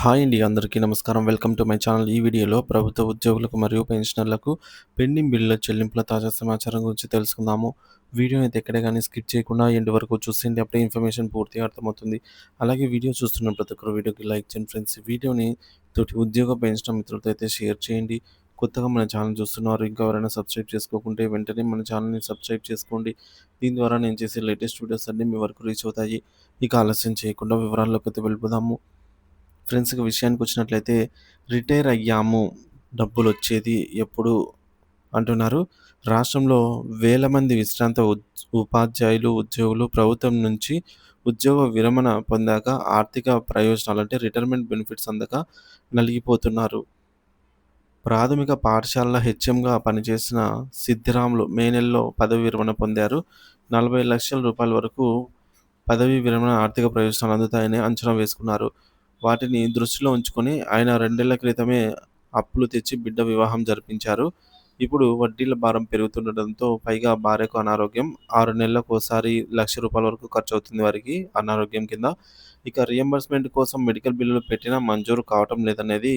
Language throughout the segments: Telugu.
హాయ్ అండి అందరికీ నమస్కారం. Welcome to my channel. ఈ వీడియోలో ప్రభుత్వ ఉద్యోగులకు మరియు పెన్షనర్లకు పెండింగ్ బిల్లుల చెల్లింపుల తాజా సమాచారం గురించి తెలుసుకుందాము. వీడియో అయితే ఎక్కడే కానీ స్కిప్ చేయకుండా ఎండ్ వరకు చూసేయండి అప్పుడే ఇన్ఫర్మేషన్ పూర్తిగా అర్థమవుతుంది. అలాగే వీడియో చూస్తున్న ప్రతి ఒక్కరు వీడియోకి లైక్ చేయండి ఫ్రెండ్స్. వీడియోని తోటి ఉద్యోగ పెన్షన్ మిత్రులతో అయితే షేర్ చేయండి. కొత్తగా మన ఛానల్ చూస్తున్నారు ఇంకా ఎవరైనా సబ్స్క్రైబ్ చేసుకోకుంటే వెంటనే మన ఛానల్ని సబ్స్క్రైబ్ చేసుకోండి. దీని ద్వారా నేను చేసే లేటెస్ట్ వీడియోస్ అన్నీ మీ వరకు రీచ్ అవుతాయి. ఇక ఆలస్యం చేయకుండా వివరాల్లోకి అయితే వెళ్ళిపోదాము. ఫ్రెండ్స్కి విషయానికి వచ్చినట్లయితే రిటైర్ అయ్యాము. డబ్బులు వచ్చేది ఎప్పుడు అంటున్నారు. రాష్ట్రంలో వేల మంది విశ్రాంత ఉపాధ్యాయులు ఉద్యోగులు ప్రభుత్వం నుంచి ఉద్యోగ విరమణ పొందాక ఆర్థిక ప్రయోజనాలు అంటే రిటైర్మెంట్ బెనిఫిట్స్ అందక నలిగిపోతున్నారు. ప్రాథమిక పాఠశాలలో హెచ్ఎంగా పనిచేసిన సిద్ధిరాములు మే నెలలో పదవి విరమణ పొందారు. నలభై లక్షల రూపాయల వరకు పదవి విరమణ ఆర్థిక ప్రయోజనాలు అందుతాయని అంచనా వేసుకున్నారు. వాటిని దృష్టిలో ఉంచుకొని ఆయన రెండేళ్ళ క్రితమే అప్పులు తెచ్చి బిడ్డ వివాహం జరిపించారు. ఇప్పుడు వడ్డీల భారం పెరుగుతుండటంతో పైగా భార్యకు అనారోగ్యం. ఆరు నెలలకు ఒకసారి లక్ష రూపాయల వరకు ఖర్చు అవుతుంది వారికి అనారోగ్యం కింద. ఇక రియంబర్స్మెంట్ కోసం మెడికల్ బిల్లులు పెట్టినా మంజూరు కావటం లేదనేది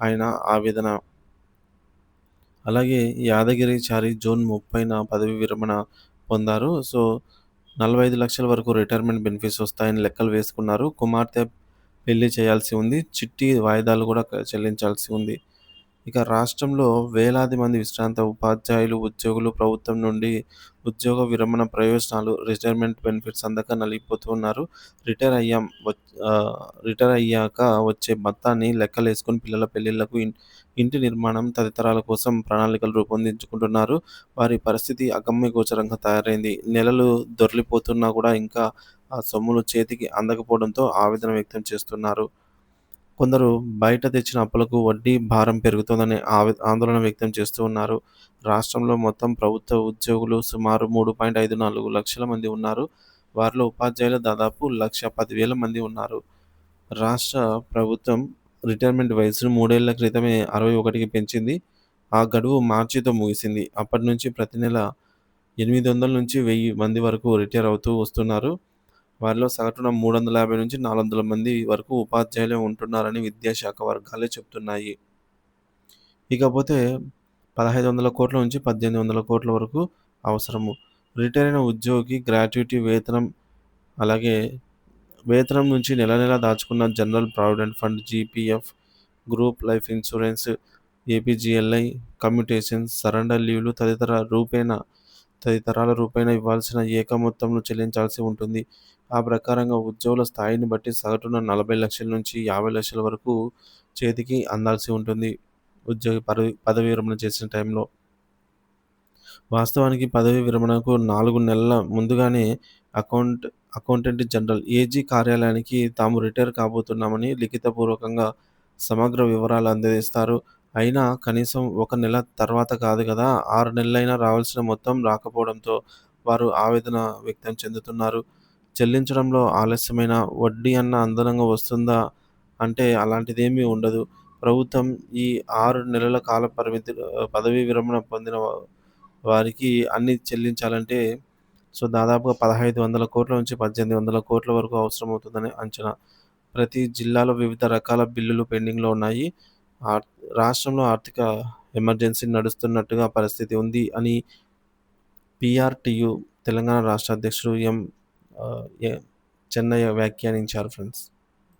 ఆయన ఆవేదన. అలాగే యాదగిరి చారి జూన్ ముప్పైన పదవి విరమణ పొందారు. సో నలభై ఐదు లక్షల వరకు రిటైర్మెంట్ బెనిఫిట్స్ వస్తాయని లెక్కలు వేసుకున్నారు. కుమార్తె పెళ్ళి చేయాల్సి ఉంది. చిట్టి వాయిదాలు కూడా చెల్లించాల్సి ఉంది. ఇక రాష్ట్రంలో వేలాది మంది విశ్రాంత ఉపాధ్యాయులు ఉద్యోగులు ప్రభుత్వం నుండి ఉద్యోగ విరమణ ప్రయోజనాలు రిటైర్మెంట్ బెనిఫిట్స్ అందక నలిగిపోతున్నారు రిటైర్ అయ్యాం రిటైర్ అయ్యాక వచ్చే మొత్తాన్ని లెక్కలేసుకొని పిల్లల పెళ్ళిళ్ళకు ఇంటి నిర్మాణం తదితరాల కోసం ప్రణాళికలు రూపొందించుకుంటున్నారు. వారి పరిస్థితి అగమ్య గోచరంగా తయారైంది. నెలలు దొరికిపోతున్నా కూడా ఇంకా ఆ సొమ్ములు చేతికి అందకపోవడంతో ఆవేదన వ్యక్తం చేస్తున్నారు. కొందరు బయట తెచ్చిన అప్పులకు వడ్డీ భారం పెరుగుతోందని ఆందోళన వ్యక్తం చేస్తూ ఉన్నారు. రాష్ట్రంలో మొత్తం ప్రభుత్వ ఉద్యోగులు సుమారు మూడు పాయింట్ ఐదు నాలుగు లక్షల మంది ఉన్నారు. వారిలో ఉపాధ్యాయులు దాదాపు లక్ష పదివేల మంది ఉన్నారు. రాష్ట్ర ప్రభుత్వం రిటైర్మెంట్ వయసును మూడేళ్ళ క్రితమే అరవై ఒకటికి పెంచింది. ఆ గడువు మార్చితో ముగిసింది. అప్పటి నుంచి ప్రతి నెల ఎనిమిది వందల నుంచి వెయ్యి మంది వరకు రిటైర్ అవుతూ వస్తున్నారు. వారిలో సగటున మూడు వందల యాభై నుంచి నాలుగు వందల మంది వరకు ఉపాధ్యాయులే ఉంటున్నారని విద్యాశాఖ వర్గాలే చెప్తున్నాయి. ఇకపోతే పదహైదు వందల కోట్ల నుంచి పద్దెనిమిది వందల కోట్ల వరకు అవసరము. రిటైర్ అయిన ఉద్యోగికి గ్రాట్యుటీ వేతనం అలాగే వేతనం నుంచి నెల నెల దాచుకున్న general provident fund GPF group life insurance APGLI commutations surrender లీవ్లు తదితర రూపేణ తదితరాల రూపాయన ఇవ్వాల్సిన ఏక మొత్తంలో చెల్లించాల్సి ఉంటుంది. ఆ ప్రకారంగా ఉద్యోగుల స్థాయిని బట్టి సగటున నలభై లక్షల నుంచి యాభై లక్షల వరకు చేతికి అందాల్సి ఉంటుంది. ఉద్యోగి పదవి పదవి విరమణ చేసిన టైంలో. వాస్తవానికి పదవి విరమణకు నాలుగు నెలల ముందుగానే అకౌంట్ అకౌంటెంట్ జనరల్ ఏజీ కార్యాలయానికి తాము రిటైర్ కాబోతున్నామని లిఖితపూర్వకంగా సమగ్ర వివరాలు అందజేస్తారు. అయినా కనీసం ఒక నెల తర్వాత కాదు కదా ఆరు నెలలైనా రావాల్సిన మొత్తం రాకపోవడంతో వారు ఆవేదన వ్యక్తం చెందుతున్నారు. చెల్లించడంలో ఆలస్యమైన వడ్డీ అన్న అందనంగా వస్తుందా అంటే అలాంటిదేమీ ఉండదు. ప్రభుత్వం ఈ ఆరు నెలల కాల పరిమితి పదవీ విరమణ పొందిన వారికి అన్ని చెల్లించాలంటే సో దాదాపుగా పదహైదు వందల కోట్ల నుంచి పద్దెనిమిది వందల కోట్ల వరకు అవసరమవుతుందని అంచనా. ప్రతి జిల్లాలో వివిధ రకాల బిల్లులు పెండింగ్లో ఉన్నాయి. రాష్ట్రంలో ఆర్థిక ఎమర్జెన్సీ నడుస్తున్నట్టుగా పరిస్థితి ఉంది అని పిఆర్టీయు తెలంగాణ రాష్ట్ర అధ్యక్షుడు ఎం చెన్నయ్య వ్యాఖ్యానించారు ఫ్రెండ్స్.